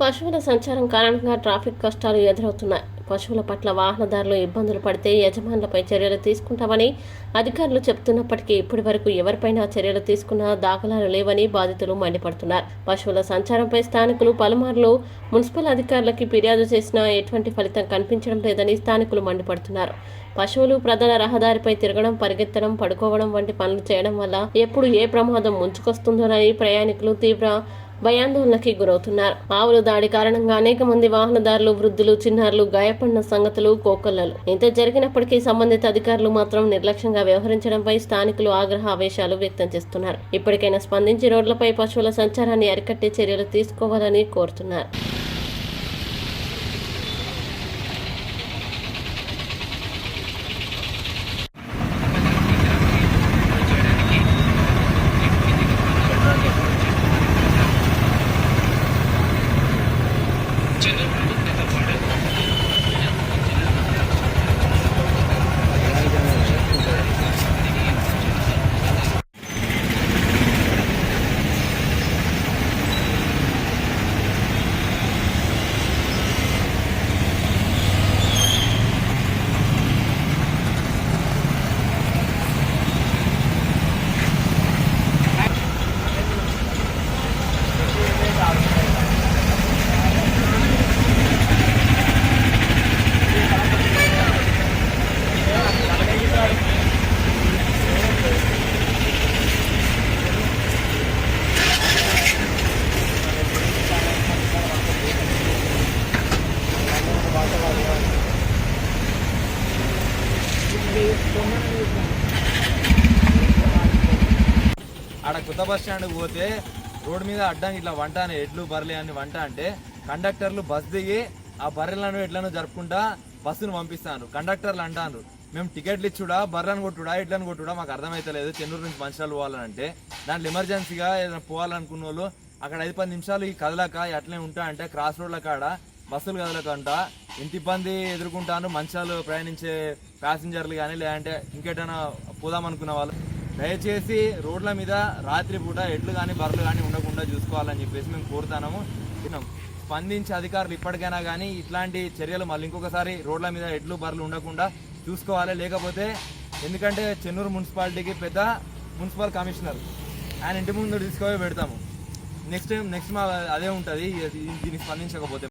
పశువుల సంచారం కారణంగా ట్రాఫిక్ కష్టాలు ఎదురవుతున్నాయి. పశువుల పట్ల వాహనదారులు ఇబ్బందులు పడితే యజమానులపై చర్యలు తీసుకుంటామని అధికారులు చెబుతున్నప్పటికీ ఇప్పటి వరకు ఎవరిపైనా చర్యలు తీసుకున్న దాఖలాలు లేవని బాధితులు మండిపడుతున్నారు. పశువుల సంచారంపై స్థానికులు పలుమార్లు మున్సిపల్ అధికారులకి ఫిర్యాదు చేసినా ఎటువంటి ఫలితం కనిపించడం లేదని స్థానికులు మండిపడుతున్నారు. పశువులు ప్రధాన రహదారిపై తిరగడం పరిగెత్తడం పడుకోవడం వంటి పనులు చేయడం వల్ల ఎప్పుడు ఏ ప్రమాదం ముంచుకొస్తుందోనని ప్రయాణికులు తీవ్ర భయాందోళనకి గురవుతున్నారు. ఆవుల దాడి కారణంగా అనేక మంది వాహనదారులు వృద్ధులు చిన్నారులు గాయపడిన సంగతులు కోకొల్లలు. ఇంత జరిగినప్పటికీ సంబంధిత అధికారులు మాత్రం నిర్లక్ష్యంగా వ్యవహరించడంపై స్థానికులు ఆగ్రహ ఆవేశాలు వ్యక్తం చేస్తున్నారు. ఇప్పటికైనా స్పందించి రోడ్లపై పశువుల సంచారాన్ని అరికట్టే చర్యలు తీసుకోవాలని కోరుతున్నారు. ఆడ కొత్త బస్ స్టాండ్ పోతే రోడ్డు మీద అడ్డానికి ఇట్లా వంట అని ఎడ్లు బర్రెలు అని వంట అంటే కండక్టర్లు బస్ దిగి ఆ బర్రెలను ఎడ్లను జరుపుకుంటా బస్సును పంపిస్తాను కండక్టర్లు అంటాను మేము టికెట్లు ఇచ్చుడా బర్రెలను కొట్టుడా ఎడ్లను కొట్టుడా మాకు అర్థమైతలేదు. చెన్నూరు నుంచి మంచిరాలు పోవాలంటే దాంట్లో ఎమర్జెన్సీగా ఏదైనా పోవాలనుకున్న వాళ్ళు అక్కడ ఐదు పది నిమిషాలు ఈ కదలక అట్లనే ఉంటా అంటే క్రాస్ రోడ్ల కాడ బస్సులు కదలకంట. ఇంత ఇబ్బంది ఎదుర్కొంటాను మంచాలు ప్రయాణించే ప్యాసింజర్లు కానీ లేదంటే ఇంకేటైనా పోదాం అనుకున్న వాళ్ళు. దయచేసి రోడ్ల మీద రాత్రిపూట ఎడ్లు కానీ బర్రెలు కానీ ఉండకుండా చూసుకోవాలని చెప్పేసి మేము కోరుతాము స్పందించే అధికారులు ఇప్పటికైనా కానీ ఇట్లాంటి చర్యలు మళ్ళీ ఇంకొకసారి రోడ్ల మీద ఎడ్లు బర్రెలు ఉండకుండా చూసుకోవాలి. లేకపోతే ఎందుకంటే చెన్నూరు మున్సిపాలిటీకి పెద్ద మున్సిపల్ కమిషనర్ ఆయన ఇంటి ముందు తీసుకుపోయి పెడతాము. నెక్స్ట్ టైం నెక్స్ట్ మా అదే ఉంటుంది. దీనికి స్పందించకపోతే.